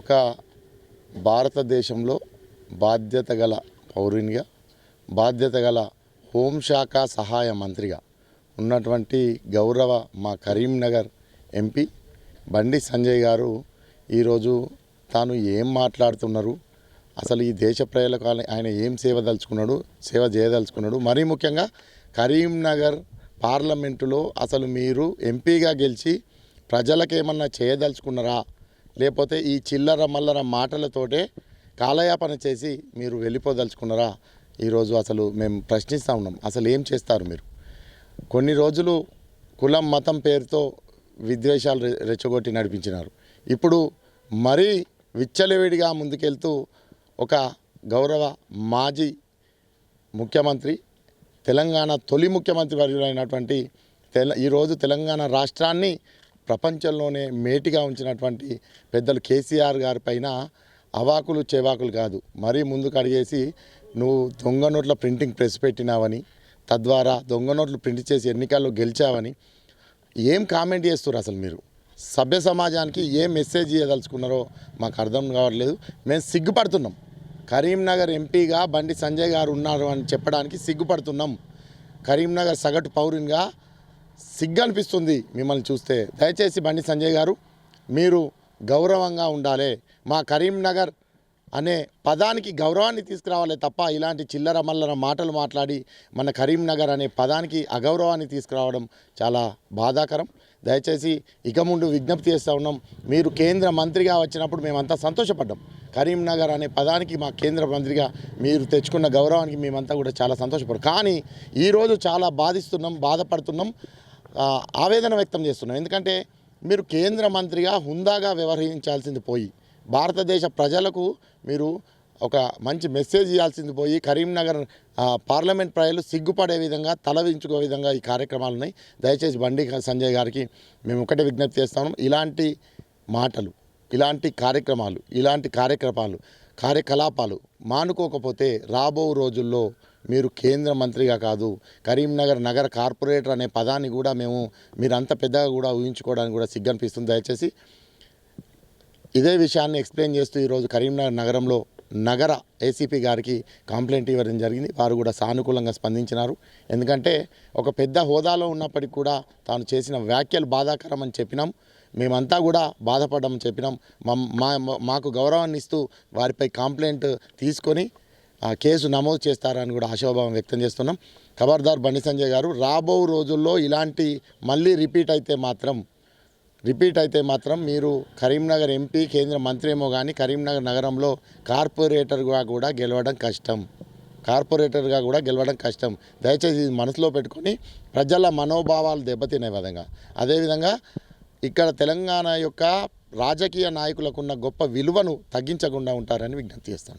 ఒక భారతదేశంలో బాధ్యత గల పౌరునిగా బాధ్యత గల హోంశాఖ సహాయ మంత్రిగా ఉన్నటువంటి గౌరవ మా కరీంనగర్ ఎంపీ బండి సంజయ్ గారు ఈరోజు తాను ఏం మాట్లాడుతున్నారు అసలు ఈ దేశ ప్రజలకు ఆయన- ఆయన ఏం సేవ దలుచుకున్నాడు సేవ చేయదలుచుకున్నాడు. మరీ ముఖ్యంగా కరీంనగర్ పార్లమెంటులో అసలు మీరు ఎంపీగా గెలిచి ప్రజలకు ఏమన్నా చేయదలుచుకున్నారా? లేకపోతే ఈ చిల్లర మల్లర మాటలతోటే కాలయాపన చేసి మీరు వెళ్ళిపోదలుచుకున్నారా? ఈరోజు అసలు మేము ప్రశ్నిస్తూ ఉన్నాం. అసలు ఏం చేస్తారు మీరు? కొన్ని రోజులు కులం మతం పేరుతో విద్వేషాలు రె- రెచ్చగొట్టి నడిపించినారు. ఇప్పుడు మరీ విచ్చలవిడిగా ముందుకెళ్తూ ఒక గౌరవ మాజీ ముఖ్యమంత్రి తెలంగాణ తొలి ముఖ్యమంత్రి వర్యులైనటువంటి తెల ఈరోజు తెలంగాణ రాష్ట్రాన్ని ప్రపంచంలోనే మేటిగా ఉంచినటువంటి పెద్దలు కేసీఆర్ గారి పైన అవాకులు చెవాకులు కాదు. మరీ ముందుకు అడిగేసి నువ్వు దొంగ నోట్ల ప్రింటింగ్ ప్రెస్ పెట్టినావని తద్వారా దొంగ నోట్లు ప్రింట్ చేసి ఎన్నికల్లో గెలిచావని ఏం కామెంట్ చేస్తారు అసలు మీరు? సభ్య సమాజానికి ఏం మెసేజ్ ఇవ్వదలుచుకున్నారో మాకు అర్థం కావట్లేదు. మేము సిగ్గుపడుతున్నాం. కరీంనగర్ ఎంపీగా బండి సంజయ్ గారు ఉన్నారు అని చెప్పడానికి సిగ్గుపడుతున్నాం. కరీంనగర్ సగటు పౌరునిగా సిగ్గు అనిపిస్తుంది మిమ్మల్ని చూస్తే. దయచేసి బండి సంజయ్ గారు మీరు గౌరవంగా ఉండాలి. మా కరీంనగర్ అనే పదానికి గౌరవాన్ని తీసుకురావాలి తప్ప ఇలాంటి చిల్లర మల్లర మాటలు మాట్లాడి మన కరీంనగర్ అనే పదానికి అగౌరవాన్ని తీసుకురావడం చాలా బాధాకరం. దయచేసి ఇక ముందు విజ్ఞప్తి చేస్తూ ఉన్నాం మీరు కేంద్ర మంత్రిగా వచ్చినప్పుడు మేమంతా సంతోషపడ్డాం. కరీంనగర్ అనే పదానికి మా కేంద్ర మంత్రిగా మీరు తెచ్చుకున్న గౌరవానికి మేమంతా కూడా చాలా సంతోషపడ్డాం. కానీ ఈరోజు చాలా బాధిస్తున్నాం బాధపడుతున్నాం. ఆవేదన వ్యక్తం చేస్తున్నాం. ఎందుకంటే మీరు కేంద్ర మంత్రిగా హుందాగా వ్యవహరించాల్సింది పోయి భారతదేశ ప్రజలకు మీరు ఒక మంచి మెసేజ్ ఇవ్వాల్సింది పోయి కరీంనగర్ పార్లమెంట్ ప్రజలు సిగ్గుపడే విధంగా తలవించుకో విధంగా ఈ కార్యక్రమాలు ఉన్నాయి. దయచేసి బండి సంజయ్ గారికి మేము ఒకటే విజ్ఞప్తి చేస్తాము ఇలాంటి మాటలు ఇలాంటి కార్యక్రమాలు ఇలాంటి కార్యక్రమాలు కార్యకలాపాలు మానుకోకపోతే రాబో రోజుల్లో మీరు కేంద్ర మంత్రిగా కాదు కరీంనగర్ నగర కార్పొరేటర్ అనే పదాన్ని కూడా మేము మీరు అంత పెద్దగా కూడా ఊహించుకోవడానికి కూడా సిగ్గనిపిస్తుంది. దయచేసి ఇదే విషయాన్ని ఎక్స్ప్లెయిన్ చేస్తూ ఈరోజు కరీంనగర్ నగరంలో నగర ఏసీపీ గారికి కంప్లైంట్ ఇవ్వడం జరిగింది. వారు కూడా సానుకూలంగా స్పందించినారు. ఎందుకంటే ఒక పెద్ద హోదాలో ఉన్నప్పటికీ కూడా తాను చేసిన వ్యాఖ్యలు బాధాకరం అని చెప్పినాం. మేమంతా కూడా బాధపడ్డామని చెప్పినాం. మా మాకు గౌరవాన్ని ఇస్తూ వారిపై కంప్లైంట్ తీసుకొని కేసు నమోదు చేస్తారని కూడా ఆశాభావం వ్యక్తం చేస్తున్నాం. ఖబర్దార్ బండి సంజయ్ గారు రాబో రోజుల్లో ఇలాంటి మళ్ళీ రిపీట్ అయితే మాత్రం రిపీట్ అయితే మాత్రం మీరు కరీంనగర్ ఎంపీ కేంద్ర మంత్రి ఏమో కానీ కరీంనగర్ నగరంలో కార్పొరేటర్గా కూడా గెలవడం కష్టం. కార్పొరేటర్గా కూడా గెలవడం కష్టం. దయచేసి ఇది మనసులో పెట్టుకొని ప్రజల మనోభావాలు దెబ్బతినే విధంగా. అదేవిధంగా ఇక్కడ తెలంగాణ యొక్క రాజకీయ నాయకులకున్న గొప్ప విలువను తగ్గించకుండా ఉంటారని విజ్ఞప్తి చేస్తాను